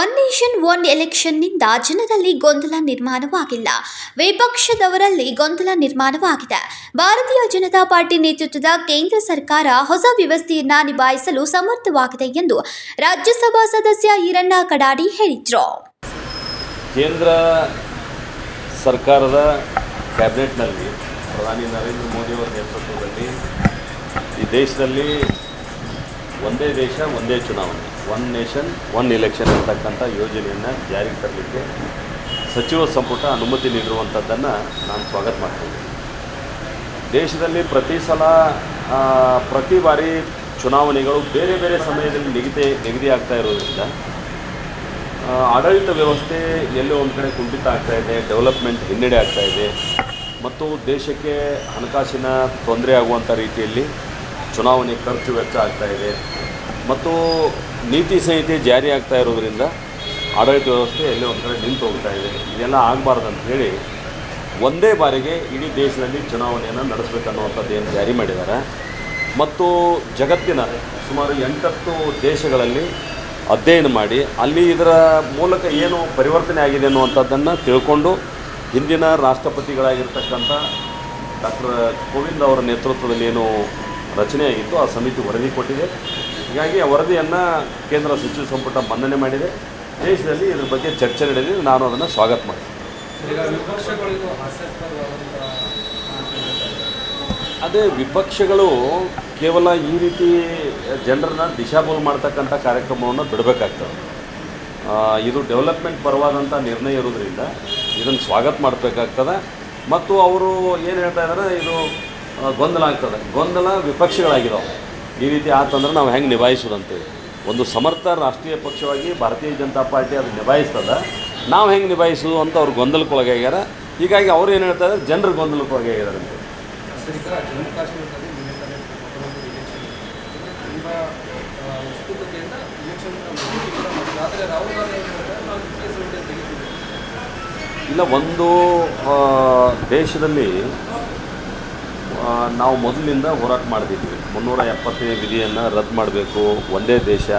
One nation one ಎಲೆಕ್ಷನ್ನಿಂದ ಜನರಲ್ಲಿ ಗೊಂದಲ ನಿರ್ಮಾಣವಾಗಿಲ್ಲ. ವಿಪಕ್ಷದವರಲ್ಲಿ ಗೊಂದಲ ನಿರ್ಮಾಣವಾಗಿದೆ. ಭಾರತೀಯ ಜನತಾ ಪಾರ್ಟಿ ನೇತೃತ್ವದ ಕೇಂದ್ರ ಸರ್ಕಾರ ಹೊಸ ವ್ಯವಸ್ಥೆಯನ್ನು ನಿಭಾಯಿಸಲು ಸಮರ್ಥವಾಗಿದೆ ಎಂದು ರಾಜ್ಯಸಭಾ ಸದಸ್ಯ ಈರಣ್ಣ ಕಡಾಡಿ ಹೇಳಿದರು. ಕೇಂದ್ರ ಸರ್ಕಾರದ ಕ್ಯಾಬಿನೆಟ್ನಲ್ಲಿ ಪ್ರಧಾನಿ ನರೇಂದ್ರ ಮೋದಿಯವರ ನೇತೃತ್ವದಲ್ಲಿ ಈ ದೇಶದಲ್ಲಿ ಒಂದೇ ದೇಶ, ಒಂದೇ ಚುನಾವಣೆ. ಒನ್ ನೇಷನ್ ಒನ್ ಎಲೆಕ್ಷನ್ ಅಂತಕ್ಕಂಥ ಯೋಜನೆಯನ್ನು ಜಾರಿಗೆ ತರಲಿಕ್ಕೆ ಸಚಿವ ಸಂಪುಟ ಅನುಮತಿ ನೀಡಿರುವಂಥದ್ದನ್ನು ನಾನು ಸ್ವಾಗತ ಮಾಡ್ತೀನಿ. ದೇಶದಲ್ಲಿ ಪ್ರತಿ ಸಲ ಪ್ರತಿ ಬಾರಿ ಚುನಾವಣೆಗಳು ಬೇರೆ ಬೇರೆ ಸಮಯದಲ್ಲಿ ನಿಗದಿ ನಿಗದಿ ಆಗ್ತಾ ಇರೋದ್ರಿಂದ ಆಡಳಿತ ವ್ಯವಸ್ಥೆ ಎಲ್ಲೋ ಒಂದು ಕಡೆ ಕುಂಠಿತ ಆಗ್ತಾ ಇದೆ ಡೆವಲಪ್ಮೆಂಟ್ ಹಿನ್ನಡೆ ಆಗ್ತಾ ಇದೆ. ಮತ್ತು ದೇಶಕ್ಕೆ ಹಣಕಾಸಿನ ತೊಂದರೆ ಆಗುವಂಥ ರೀತಿಯಲ್ಲಿ ಚುನಾವಣೆ ಖರ್ಚು ವೆಚ್ಚ ಆಗ್ತಾ ಇದೆ. ಮತ್ತು ನೀತಿ ಸಂಹಿತೆ ಜಾರಿ ಆಗ್ತಾ ಇರೋದರಿಂದ ಆಡಳಿತ ವ್ಯವಸ್ಥೆ ಎಲ್ಲೇ ಒಂದು ಕಡೆ ನಿಂತು ಹೋಗ್ತಾ ಇದೆ. ಇದೆಲ್ಲ ಆಗಬಾರ್ದು ಅಂತ ಹೇಳಿ ಒಂದೇ ಬಾರಿಗೆ ಇಡೀ ದೇಶದಲ್ಲಿ ಚುನಾವಣೆಯನ್ನು ನಡೆಸಬೇಕನ್ನುವಂಥದ್ದು ಏನು ಜಾರಿ ಮಾಡಿದ್ದಾರೆ. ಮತ್ತು ಜಗತ್ತಿನ ಸುಮಾರು ಎಂಟತ್ತು ದೇಶಗಳಲ್ಲಿ ಅಧ್ಯಯನ ಮಾಡಿ ಅಲ್ಲಿ ಇದರ ಮೂಲಕ ಏನು ಪರಿವರ್ತನೆ ಆಗಿದೆ ಅನ್ನುವಂಥದ್ದನ್ನು ತಿಳ್ಕೊಂಡು ಹಿಂದಿನ ರಾಷ್ಟ್ರಪತಿಗಳಾಗಿರ್ತಕ್ಕಂಥ ಡಾಕ್ಟರ್ ಕೋವಿಂದ್ ಅವರ ನೇತೃತ್ವದಲ್ಲಿ ಏನು ರಚನೆಯಾಗಿತ್ತು ಆ ಸಮಿತಿ ವರದಿ ಕೊಟ್ಟಿದೆ. ಹೀಗಾಗಿ ಆ ವರದಿಯನ್ನು ಕೇಂದ್ರ ಸಚಿವ ಸಂಪುಟ ಮನ್ನಣೆ ಮಾಡಿದೆ. ದೇಶದಲ್ಲಿ ಇದ್ರ ಬಗ್ಗೆ ಚರ್ಚೆ ನಡೆದಿದೆ. ನಾನು ಅದನ್ನು ಸ್ವಾಗತ ಮಾಡ್ತೀನಿ. ಅದೇ ವಿಪಕ್ಷಗಳು ಕೇವಲ ಈ ರೀತಿ ಜನರನ್ನ ದಿಶಾಬೋಲ್ ಮಾಡ್ತಕ್ಕಂಥ ಕಾರ್ಯಕ್ರಮವನ್ನು ಬಿಡಬೇಕಾಗ್ತದೆ. ಇದು ಡೆವಲಪ್ಮೆಂಟ್ ಪರವಾದಂಥ ನಿರ್ಣಯ ಇರೋದ್ರಿಂದ ಇದನ್ನು ಸ್ವಾಗತ ಮಾಡಬೇಕಾಗ್ತದೆ. ಮತ್ತು ಅವರು ಏನು ಹೇಳ್ತಾ ಇದ್ದಾರೆ ಇದು ಗೊಂದಲ ಆಗ್ತದೆ. ಗೊಂದಲ ವಿಪಕ್ಷಗಳಾಗಿರೋ ಈ ರೀತಿ ಆತಂದ್ರೆ ನಾವು ಹೆಂಗೆ ನಿಭಾಯಿಸೋದು ಅಂತೇಳಿ. ಒಂದು ಸಮರ್ಥ ರಾಷ್ಟ್ರೀಯ ಪಕ್ಷವಾಗಿ ಭಾರತೀಯ ಜನತಾ ಪಾರ್ಟಿ ಅದು ನಿಭಾಯಿಸ್ತದ. ನಾವು ಹೆಂಗೆ ನಿಭಾಯಿಸೋದು ಅಂತ ಅವ್ರು ಗೊಂದಲಕ್ಕೊಳಗಾಗ್ಯಾರ ಹೀಗಾಗಿ ಅವ್ರು ಏನು ಹೇಳ್ತಾರೆ? ಜನರು ಗೊಂದಲಕ್ಕೊಳಗಾಗ್ಯಾರ ಅಂತ. ಸರ್ ಜಮ್ಮು ಕಾಶ್ಮೀರದಲ್ಲಿ ನಿನ್ನೆ ಇಲೆಕ್ಷನ್ ತುಂಬ ಆ, ಇಲೆಕ್ಷನ್ ಕೂಡ ಮಾಡಿದ್ರು ಆದರೆ ರಾಹುಲ್ ಗಾಂಧಿ ಅವರು ಹೇಳ್ತಾರೆ ನಾವು ಯುಪಿಎಸ್ ಹುದ್ದೆ ತೆಗಿತೀವಿ. ಇಲ್ಲ ಒಂದು ದೇಶದಲ್ಲಿ ನಾವು ಮೊದಲಿಂದ ಹೋರಾಟ ಮಾಡ್ತಿದ್ವಿ. ಮುನ್ನೂರ ಎಪ್ಪತ್ತನೇ ವಿಧಿಯನ್ನು ರದ್ದು ಮಾಡಬೇಕು. ಒಂದೇ ದೇಶ,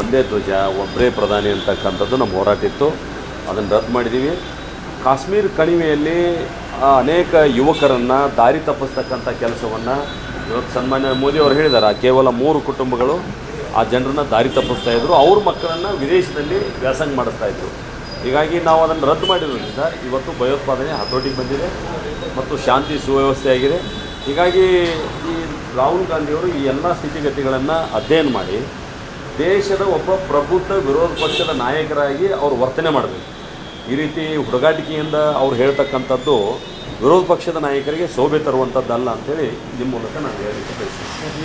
ಒಂದೇ ಧ್ವಜ ಒಬ್ಬರೇ ಪ್ರಧಾನಿ ಅಂತಕ್ಕಂಥದ್ದು ನಮ್ಮ ಹೋರಾಟ ಇತ್ತು. ಅದನ್ನು ರದ್ದು ಮಾಡಿದ್ದೀವಿ ಕಾಶ್ಮೀರ ಕಣಿವೆಯಲ್ಲಿ ಅನೇಕ ಯುವಕರನ್ನು ದಾರಿ ತಪ್ಪಿಸ್ತಕ್ಕಂಥ ಕೆಲಸವನ್ನು ಇವತ್ತು ಸನ್ಮಾನ್ಯ ಮೋದಿ ಅವರು ಹೇಳಿದ್ದಾರೆ ಕೇವಲ ಮೂರು ಕುಟುಂಬಗಳು ಆ ಜನರನ್ನ ದಾರಿ ತಪ್ಪಿಸ್ತಾ ಇದ್ದರು ಅವ್ರ ಮಕ್ಕಳನ್ನು ವಿದೇಶದಲ್ಲಿ ವ್ಯಾಸಂಗ ಮಾಡಿಸ್ತಾ ಇದ್ರು. ಹೀಗಾಗಿ ನಾವು ಅದನ್ನು ರದ್ದು ಮಾಡಿರೋದ್ರಿಂದ ಇವತ್ತು ಭಯೋತ್ಪಾದನೆ ಹತೋಟಿಗೆ ಬಂದಿದೆ ಮತ್ತು ಶಾಂತಿ ಸುವ್ಯವಸ್ಥೆ ಆಗಿದೆ ಹೀಗಾಗಿ ಈ ರಾಹುಲ್ ಗಾಂಧಿಯವರು ಈ ಎಲ್ಲ ಸ್ಥಿತಿಗತಿಗಳನ್ನು ಅಧ್ಯಯನ ಮಾಡಿ ದೇಶದ ಒಬ್ಬ ಪ್ರಬುದ್ಧ ವಿರೋಧ ಪಕ್ಷದ ನಾಯಕರಾಗಿ ಅವರು ವರ್ತನೆ ಮಾಡಬೇಕು. ಈ ರೀತಿ ಹುಡುಗಾಟಿಕೆಯಿಂದ ಅವ್ರು ಹೇಳ್ತಕ್ಕಂಥದ್ದು ವಿರೋಧ ಪಕ್ಷದ ನಾಯಕರಿಗೆ ಶೋಭೆ ತರುವಂಥದ್ದಲ್ಲ ಅಂತೇಳಿ ನಿಮ್ಮ ಮೂಲಕ ನಾನು ಹೇಳಲಿಕ್ಕೆ ಬಯಸ್ತೀನಿ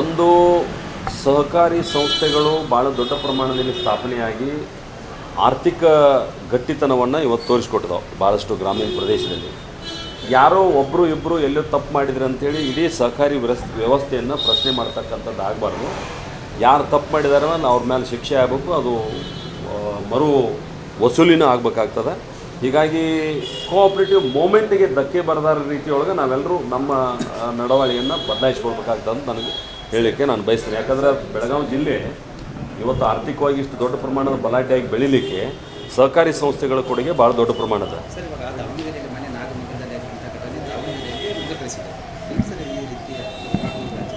ಒಂದು ಸಹಕಾರಿ ಸಂಸ್ಥೆಗಳು ಭಾಳ ದೊಡ್ಡ ಪ್ರಮಾಣದಲ್ಲಿ ಸ್ಥಾಪನೆಯಾಗಿ ಆರ್ಥಿಕ ಗಟ್ಟಿತನವನ್ನು ಇವತ್ತು ತೋರಿಸ್ಕೊಟ್ಟಿದ್ದಾವೆ ಭಾಳಷ್ಟು ಗ್ರಾಮೀಣ ಪ್ರದೇಶದಲ್ಲಿ. ಯಾರೋ ಒಬ್ಬರು ಇಬ್ಬರು ಎಲ್ಲೋ ತಪ್ಪು ಮಾಡಿದ್ರು ಅಂತೇಳಿ ಇಡೀ ಸಹಕಾರಿ ವ್ಯವಸ್, ವ್ಯವಸ್ಥೆಯನ್ನು ಪ್ರಶ್ನೆ ಮಾಡ್ತಕ್ಕಂಥದ್ದು ಆಗಬಾರ್ದು. ಯಾರು ತಪ್ಪು ಮಾಡಿದಾರೋ ಅವ್ರ ಮೇಲೆ ಶಿಕ್ಷೆ ಆಗಬೇಕು, ಅದು ಮರು ವಸೂಲಿನೂ ಆಗಬೇಕಾಗ್ತದೆ. ಹೀಗಾಗಿ ಕೋಆಪ್ರೇಟಿವ್ ಮೂಮೆಂಟಿಗೆ ಧಕ್ಕೆ ಬರದಾರ ರೀತಿಯೊಳಗೆ ನಾವೆಲ್ಲರೂ ನಮ್ಮ ನಡವಳಿಯನ್ನು ಬದಲಾಯಿಸ್ಕೊಳ್ಬೇಕಾಗ್ತದೆ ನನಗೆ ಹೇಳಲಿಕ್ಕೆ ನಾನು ಬಯಸ್ತೇನೆ. ಯಾಕಂದರೆ ಬೆಳಗಾವಿ ಜಿಲ್ಲೆ ಇವತ್ತು ಆರ್ಥಿಕವಾಗಿ ಇಷ್ಟು ದೊಡ್ಡ ಪ್ರಮಾಣದ ಬಲಾಟೆಯಾಗಿ ಬೆಳೀಲಿಕ್ಕೆ ಸಹಕಾರಿ ಸಂಸ್ಥೆಗಳ ಕೊಡುಗೆ ಭಾಳ ದೊಡ್ಡ ಪ್ರಮಾಣದ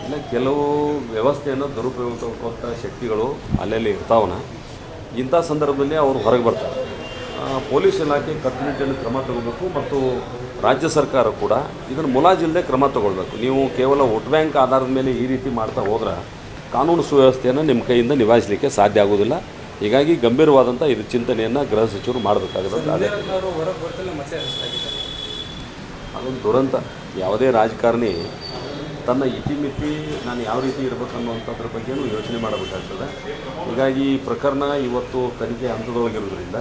ಇಲ್ಲ ಕೆಲವು ವ್ಯವಸ್ಥೆಯನ್ನು ದುರುಪಯೋಗ ಶಕ್ತಿಗಳು ಅಲ್ಲಲ್ಲಿ ಇರ್ತಾವನ. ಇಂಥ ಸಂದರ್ಭದಲ್ಲಿ ಅವರು ಹೊರಗೆ ಬರ್ತಾರೆ. ಪೊಲೀಸ್ ಇಲಾಖೆ ಕಟ್ಟುನಿಟ್ಟಿನ ಕ್ರಮ ತಗೋಬೇಕು ಮತ್ತು ರಾಜ್ಯ ಸರ್ಕಾರ ಕೂಡ ಇದನ್ನು ಮುಲಾಜಿಲ್ಲದೆ ಕ್ರಮ ತಗೊಳ್ಬೇಕು. ನೀವು ಕೇವಲ ವೋಟ್ ಬ್ಯಾಂಕ್ ಆಧಾರದ ಮೇಲೆ ಈ ರೀತಿ ಮಾಡ್ತಾ ಹೋದ್ರೆ ಕಾನೂನು ಸುವ್ಯವಸ್ಥೆಯನ್ನು ನಿಮ್ಮ ಕೈಯಿಂದ ನಿಭಾಯಿಸಲಿಕ್ಕೆ ಸಾಧ್ಯ ಆಗೋದಿಲ್ಲ. ಹೀಗಾಗಿ ಗಂಭೀರವಾದಂಥ ಇದು ಚಿಂತನೆಯನ್ನು ಗೃಹ ಸಚಿವರು ಮಾಡಬೇಕಾಗಿರೋದು ಅದೇ ಅದೊಂದು ದುರಂತ. ಯಾವುದೇ ರಾಜಕಾರಣಿ ತನ್ನ ಇತಿಮಿತಿ ನಾನು ಯಾವ ರೀತಿ ಇರಬೇಕನ್ನುವಂಥದ್ರ ಬಗ್ಗೆಯೂ ಯೋಚನೆ ಮಾಡಬೇಕಾಗ್ತದೆ. ಹೀಗಾಗಿ ಈ ಪ್ರಕರಣ ಇವತ್ತು ತನಿಖೆ ಹಂತದೊಳಗಿರೋದ್ರಿಂದ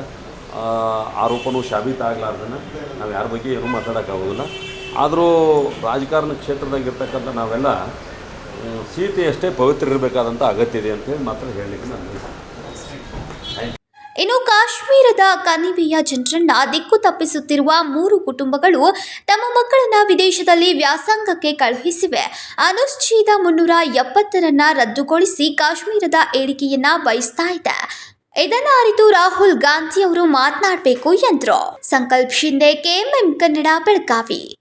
ಆರೋಪನೂ ಸಾಬೀತಾಗಲಾರ್ದನ್ನ ನಾವು ಯಾರ ಬಗ್ಗೆ ಏನೂ ಮಾತಾಡೋಕ್ಕಾಗೋದಿಲ್ಲ. ಆದರೂ ರಾಜಕಾರಣ ಕ್ಷೇತ್ರದಾಗಿರ್ತಕ್ಕಂಥ ನಾವೆಲ್ಲ ಸೀತೆ ಅಷ್ಟೇ ಪವಿತ್ರ ಇರಬೇಕಾದಂಥ ಅಗತ್ಯ ಇದೆ ಅಂತೇಳಿ ಮಾತ್ರ ಹೇಳಲಿಕ್ಕೆ ನಾನು ಇನ್ನು ಕಾಶ್ಮೀರದ ಕಣಿವೆಯ ಜನರನ್ನ ದಿಕ್ಕು ತಪ್ಪಿಸುತ್ತಿರುವ ಮೂರು ಕುಟುಂಬಗಳು ತಮ್ಮ ಮಕ್ಕಳನ್ನ ವಿದೇಶದಲ್ಲಿ ವ್ಯಾಸಂಗಕ್ಕೆ ಕಳುಹಿಸಿವೆ. ಅನುಚ್ಛೇದ ಮುನ್ನೂರ ಎಪ್ಪತ್ತರನ್ನ ರದ್ದುಗೊಳಿಸಿ ಕಾಶ್ಮೀರದ ಏಳಿಗೆಯನ್ನ ಬಯಸ್ತಾ ಇದೆ. ಇದನ್ನ ಅರಿತು ರಾಹುಲ್ ಗಾಂಧಿ ಅವರು ಮಾತನಾಡಬೇಕು ಎಂದ್ರು. ಸಂಕಲ್ಪ್ ಶಿಂದೆ ಕೆಎಂಎಂ ಕನ್ನಡ ಬೆಳಗಾವಿ.